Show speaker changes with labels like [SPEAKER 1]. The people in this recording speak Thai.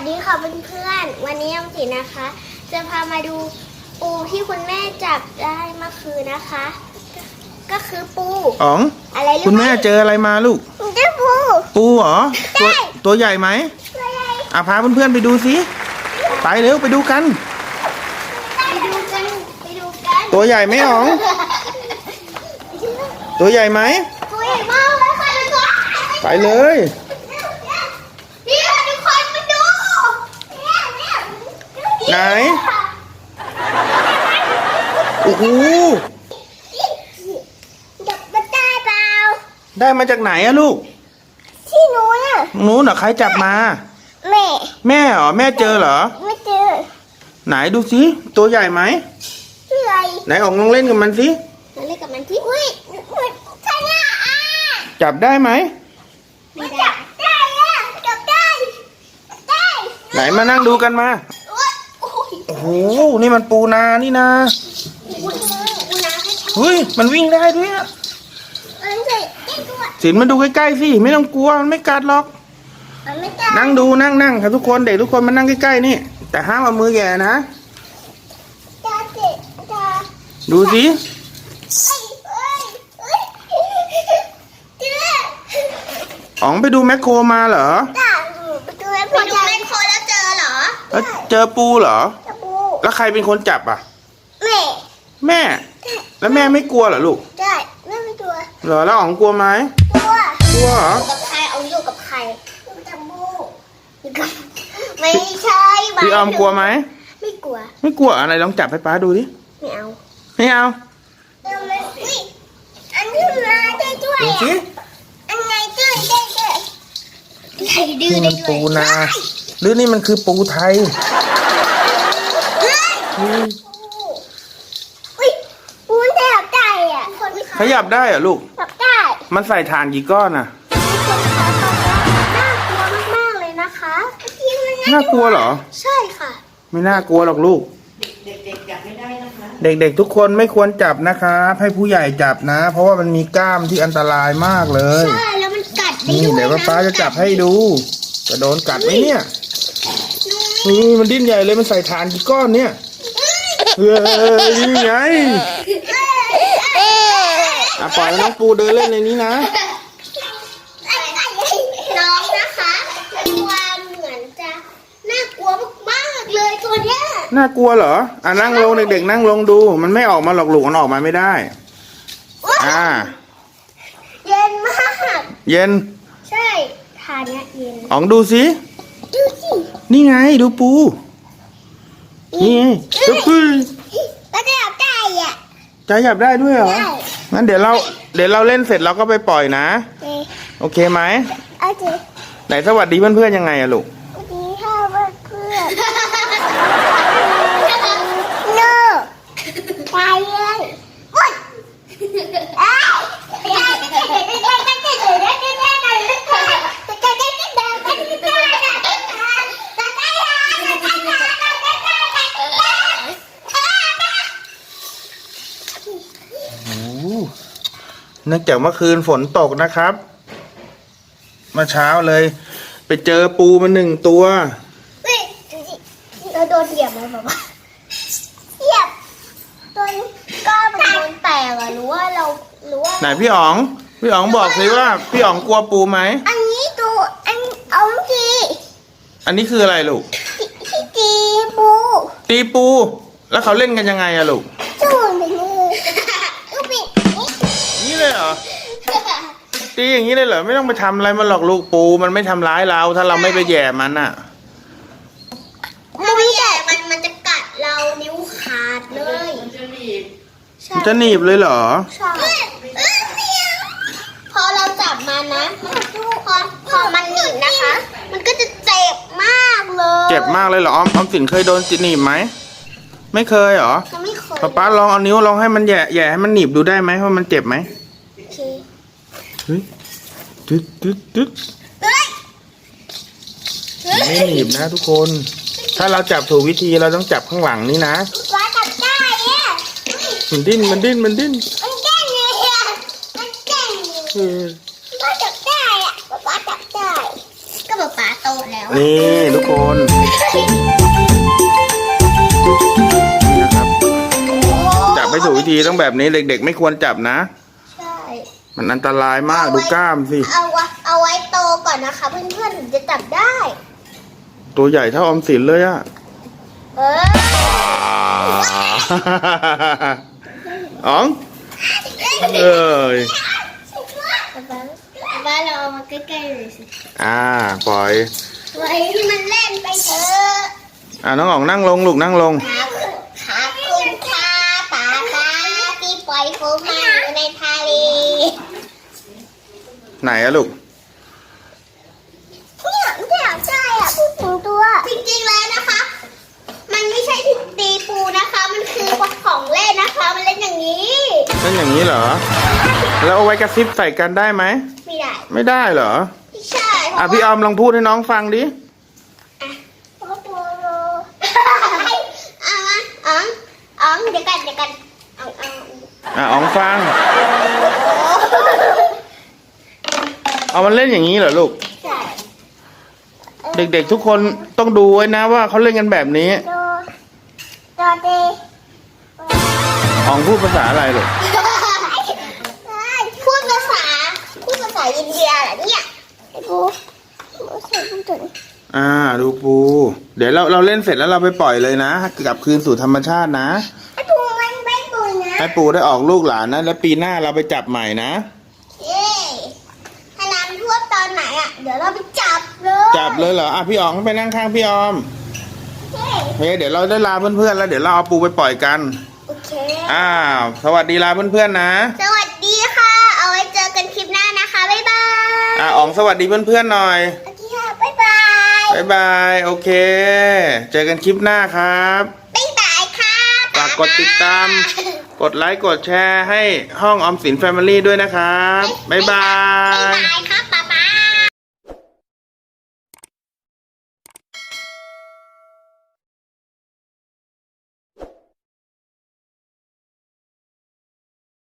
[SPEAKER 1] วัสดีค่ะเพื่อนๆ วันนี้ยมสินะคะ จะพามาดูปูที่คุณแม่จับได้เมื่อคืนนะคะ ก็คือปู
[SPEAKER 2] อ๋อง
[SPEAKER 1] อะไรรู้
[SPEAKER 2] คุณแม่เจออะไรมาลูก
[SPEAKER 1] เจ้าปู
[SPEAKER 2] ปูเหรอตัว
[SPEAKER 1] ใช่
[SPEAKER 2] ตัวใหญ่ไหม
[SPEAKER 1] อะไร
[SPEAKER 2] อะพาเพื่อนๆไปดูสิไปเร็วไปดูกัน
[SPEAKER 1] ไปดูกันไปดูกัน
[SPEAKER 2] ตัวใหญ่ไหมอ๋อง ตัวใหญ่ไหม
[SPEAKER 1] ตัวใหญ่มากเลยค่ะทุกคน
[SPEAKER 2] ไปเลย
[SPEAKER 1] นี่ค่ะทุกคนมาดูเนี่ยเนี่ย
[SPEAKER 2] ไหน โอ้โห
[SPEAKER 1] จับมาได้เปล่า
[SPEAKER 2] ได้มาจากไหนอะลูก
[SPEAKER 1] ที่หนูน่ะ
[SPEAKER 2] นู้นเหรอใครจับมา
[SPEAKER 1] แม่
[SPEAKER 2] แม่เหรอ แม่เจอเหรอ
[SPEAKER 1] ไม่เจอ
[SPEAKER 2] ไหนดูสิ ตัวใหญ่ไหม
[SPEAKER 1] อะไร
[SPEAKER 2] ไหนอ๋องลองเล่นกับมันสิ
[SPEAKER 1] เราเล่นกับมันที่อุ้ยมันใช่เนี่ยอะ
[SPEAKER 2] จับได้ไหม
[SPEAKER 1] ไม่จับได้อะจับได้ได้
[SPEAKER 2] ไหนมานั่งดูกันมา
[SPEAKER 1] โอ๊ยโอ้ย
[SPEAKER 2] โอ้โห นี่มันปูนานี่นา
[SPEAKER 1] อุ้ยอุ้ยนะให้ช
[SPEAKER 2] เฮ้ย มันวิ่งได้ด้วยอะ
[SPEAKER 1] เอ้ยใส่ได้ด้วย
[SPEAKER 2] สินมาดูใกล้ๆสิ ไม่ต้องกลัว มันไม่กัดหรอก
[SPEAKER 1] มันไม่จับ
[SPEAKER 2] นั่งดูนั่งนั่งครับทุกคนเด็กทุกคนมานั่งใกล้ๆนี่ แต่ห้ามเอามือแหย่นะ
[SPEAKER 1] จ้าเจ็บจ้า
[SPEAKER 2] ดูสิ
[SPEAKER 1] เอ้ยเอ้ยเอ้ยเจ้า
[SPEAKER 2] อ๋องไปดูแมคโครมาเหรอ
[SPEAKER 1] จ้าไปดูแม่ไปดูแม่โคแล้วเจอเหรอ
[SPEAKER 2] แล้วเจอปูเหรอ
[SPEAKER 1] จับปู
[SPEAKER 2] แล้วใครเป็นคนจับอะ
[SPEAKER 1] แม่
[SPEAKER 2] แม่ แล้วแม่ไม่กลัวเหรอลูก
[SPEAKER 1] ได้แม่ไม่ตัว
[SPEAKER 2] เหรอแล้วอ๋องกลัวไหม
[SPEAKER 1] ตัว
[SPEAKER 2] กลัวเหรอ
[SPEAKER 1] กับใครเอาอยู่กับใครอยู่กับบูอยู่กับไม่ใช่
[SPEAKER 2] พี่ออมกลัวไหม
[SPEAKER 1] ไม่กลัว
[SPEAKER 2] ไม่กลัวอะไรลองจับให้ป้าดูดิ
[SPEAKER 1] ไม่เอา
[SPEAKER 2] ไม่เอา
[SPEAKER 1] เอาเลยอุ๊ยอันนี้มาได้ด้วย
[SPEAKER 2] ดู
[SPEAKER 1] อะ
[SPEAKER 2] สิ
[SPEAKER 1] อันไหนดื้อได้ด้วยใครดื้อ
[SPEAKER 2] นี่
[SPEAKER 1] ได้
[SPEAKER 2] มัน
[SPEAKER 1] ด้วย
[SPEAKER 2] ปูนาหรือนี่มันคือปูไทย
[SPEAKER 1] เฮ้ย
[SPEAKER 2] อืม
[SPEAKER 1] อุ้ยปูนแทบได้อะคน
[SPEAKER 2] ขยับได้เหรอลูก
[SPEAKER 1] ขับได้
[SPEAKER 2] มันใส่ถ่านกี่ก้อนอะ
[SPEAKER 1] คนขาตอนนี้น่ากลัวมากๆเลยนะคะ
[SPEAKER 2] น่ากลัวเหรอ
[SPEAKER 1] ใช่ค่ะ
[SPEAKER 2] ไม่น่ากลัวหรอกลูกเด็กๆทุกคนไม่ควรจับนะครับให้ผู้ใหญ่จับนะ เพราะว่ามันมีกล้ามที่อันตรายมากเลย
[SPEAKER 1] ใช่ แล้วมันกัดได้
[SPEAKER 2] นี่
[SPEAKER 1] ด้วย
[SPEAKER 2] เดี๋ยวป้าจะจับให้ดู จะโดนกัดไหมเนี่ย เฮ้ยมันดิ้นใหญ่เลยมันใส่ฐานกี่ก้อนเนี่ยเฮ้ยนี่ไงอะปล่อยน้องปูเดินเล่นในนี้นะ
[SPEAKER 1] น้องนะคะมีความเหมือนจะน่ากลัวมากๆเลยตัวเนี้ย
[SPEAKER 2] น่ากลัวเหรออะนั่งลงเด็กๆ นั่งลงดู มันไม่ออกมาหรอกลูกมันออกมาไม่ได้อ่า
[SPEAKER 1] เย็นมาก
[SPEAKER 2] เย็น
[SPEAKER 1] ใช่ทานเนี้ยเย็น
[SPEAKER 2] อ๋องดูสิ
[SPEAKER 1] ดูสิ
[SPEAKER 2] นี่ไงดูปู นี่ไงดูปู
[SPEAKER 1] แล้วจะเอาได้อะ
[SPEAKER 2] จะหยับได้ด้วยเหรอ
[SPEAKER 1] ได้
[SPEAKER 2] งั้นเดี๋ยวเรา เดี๋ยวเราเล่นเสร็จเราก็ไปปล่อยนะ
[SPEAKER 1] เอ๊ะ
[SPEAKER 2] โอเคไหม
[SPEAKER 1] เอาสิ
[SPEAKER 2] ไหนสวัสดีเพื่อนๆยังไงอะลูก
[SPEAKER 1] วันนี้ข้าวเพื่อนโน่ตายเลยอุ๊ยเอ้ย
[SPEAKER 2] เนื่องจากเมื่อคืนฝนตกนะครับเมื่อเช้าเลย ไปเจอปูมาหนึ่งตัว
[SPEAKER 1] เฮ้ยดูสิเราโดนเหยียบเลยแบบว่าเหยียบตัวนี้ก็มันโดนแตกอะหรือว่าเราหรือว่า
[SPEAKER 2] ไหนพี่อ๋อง พี่อ๋องบอกสิว่า พี่อ๋องกลัวปูไหม
[SPEAKER 1] อันนี้ตัวอันเอาที
[SPEAKER 2] อันนี้คืออะไรลูก
[SPEAKER 1] ที่ตีปู
[SPEAKER 2] ตีปู แล้วเขาเล่นกันยังไงอะลูก ตีอย่างนี้เลยเหรอไม่ต้องไปทำอะไรมันหรอกลูกปู มันไม่ทำร้ายเรา ถ้าเราไม่ไปแย่มันอะ
[SPEAKER 1] มันไม่ใหญ่มันมันจะกัดเรานิ้วขาดเลย
[SPEAKER 2] มันจะหนีบเลยเหรอ
[SPEAKER 1] ใช่พอเราจับมันนะพอพอมันหนีบนะคะ มันก็จะเจ็บมากเลย
[SPEAKER 2] เจ็บมากเลยเหรอออมออมสินเคยโดนจิหนีบไหมไม่เคยเหรอ
[SPEAKER 1] จะไม่เคย
[SPEAKER 2] ป๊าป๊าลองเอานิ้วลองให้มันแย่แย่ให้มันหนีบดูได้ไหมว่ามันเจ็บไหม
[SPEAKER 1] โอเค
[SPEAKER 2] เฮ้ยตึ๊ดตึ๊ดตึ๊ดไม่หนีบนะทุกคน ถ้าเราจับถูกวิธีเราต้องจับข้างหลังนี่นะ
[SPEAKER 1] ว่าจับได้อ
[SPEAKER 2] มันดิ้นมันดิ้นมันดิ้น
[SPEAKER 1] มันแกล้งเลยอะมันแกล้งเอ
[SPEAKER 2] อ
[SPEAKER 1] ว่าจับได้อะว่าจับได้ ก็บอกป๋าโตแล้ว
[SPEAKER 2] นี่ทุกคนนะครับ
[SPEAKER 1] จับไม่ถูกวิ
[SPEAKER 2] ธีต้องแบบนี้เด็กๆ ไม่ควรจับนะ มันอันตรายมากดูกล้ามสิ
[SPEAKER 1] เอาไว้เอาไว้โตก่อนนะคะ เพื่อนๆถึงจะจับได้
[SPEAKER 2] ตัวใหญ่เท่าออมสินเลยอะ
[SPEAKER 1] เออ
[SPEAKER 2] อ๋องเอ้ย
[SPEAKER 1] บ้าบ้าเราเอามาใกล้ๆเลยสิ
[SPEAKER 2] อ่าปล่อย
[SPEAKER 1] ไว้ที่มันเล่นไปเถอะ
[SPEAKER 2] อ่าน้องอ๋องนั่งลงลูกนั่งลง
[SPEAKER 1] ครับขอบคุณค่ะป๋าป้าที่ปล่อยผมมาอยู่ในทะเล
[SPEAKER 2] ไหนอะลูก
[SPEAKER 1] เนี่ยเนี่ยใช่อะพูดถึงตัว จริงๆแล้วนะคะ มันไม่ใช่ที่ตีปูนะคะ มันคือของเล่นนะคะ มันเล่นอย่างนี้
[SPEAKER 2] เป็นอย่างนี้เหรอ แล้วเอาไว้กระซิบใส่กันได้ไหม
[SPEAKER 1] ไม่ได้
[SPEAKER 2] ไม่ได้เหรอ
[SPEAKER 1] ไม่ใช่เพ
[SPEAKER 2] อะ
[SPEAKER 1] ราะ
[SPEAKER 2] พี่อ
[SPEAKER 1] ว่า
[SPEAKER 2] อมลองพูดให้น้องฟังดิ
[SPEAKER 1] เพราะตัวโลเอามาอ๋องอ๋องเดี๋ยวกันเดี๋ยวกันเอาเอา
[SPEAKER 2] อะอ๋องฟัง เอามันเล่นอย่างนี้เหรอลูก
[SPEAKER 1] ใช่
[SPEAKER 2] เด็กๆทุกคนต้องดูไว้นะว่าเขาเล่นกันแบบนี้
[SPEAKER 1] โดโดเด
[SPEAKER 2] อ๋องพูดภาษาอะไรลูก
[SPEAKER 1] พูดภาษา พูดภาษาอินเดียเหรอเนี่ยไอ้ปูใส่พูดถึง
[SPEAKER 2] อ่า ดูปู เดี๋ยวเราเราเล่นเสร็จแล้วเราไปปล่อยเลยนะกลับคืนสู่ธรรมชาตินะ
[SPEAKER 1] ไอ้ปูมันไม่ปูนะ
[SPEAKER 2] ให้ปูได้ออกลูกหลานนะ แล้วปีหน้าเราไปจับใหม่นะ
[SPEAKER 1] เย้ ถ้าน้ำท่วมตอนไหนอะ เดี๋ยวเราไปจับเลย
[SPEAKER 2] จับเลยเหรออะพี่อ๋องไปนั่งข้างพี่ออม
[SPEAKER 1] เย้
[SPEAKER 2] เฮ้ยเดี๋ยวเราได้ลาเพื่อนๆแล้วเดี๋ยวเราเอาปูไปปล่อยกัน
[SPEAKER 1] โอเค
[SPEAKER 2] อ้าวสวัสดีลาเพื่อนๆนะ
[SPEAKER 1] สวัสดีค่ะ เอาไว้เจอกันคลิปหน้านะคะบ๊ายบาย
[SPEAKER 2] อะอ๋องสวัสดีเพื่อนๆหน่อย
[SPEAKER 1] โอเคค่ะบ๊ายบาย
[SPEAKER 2] บ๊ายบายโอเค เจอกันคลิปหน้าครับ
[SPEAKER 1] บ๊ายบายค่ะ
[SPEAKER 2] ฝากกดติดตาม กดไลค์กดแชร์ให้ห้องออมสินแฟมิลี่ด้วยนะครับ บ๊ายบาย
[SPEAKER 1] บ๊ายบาย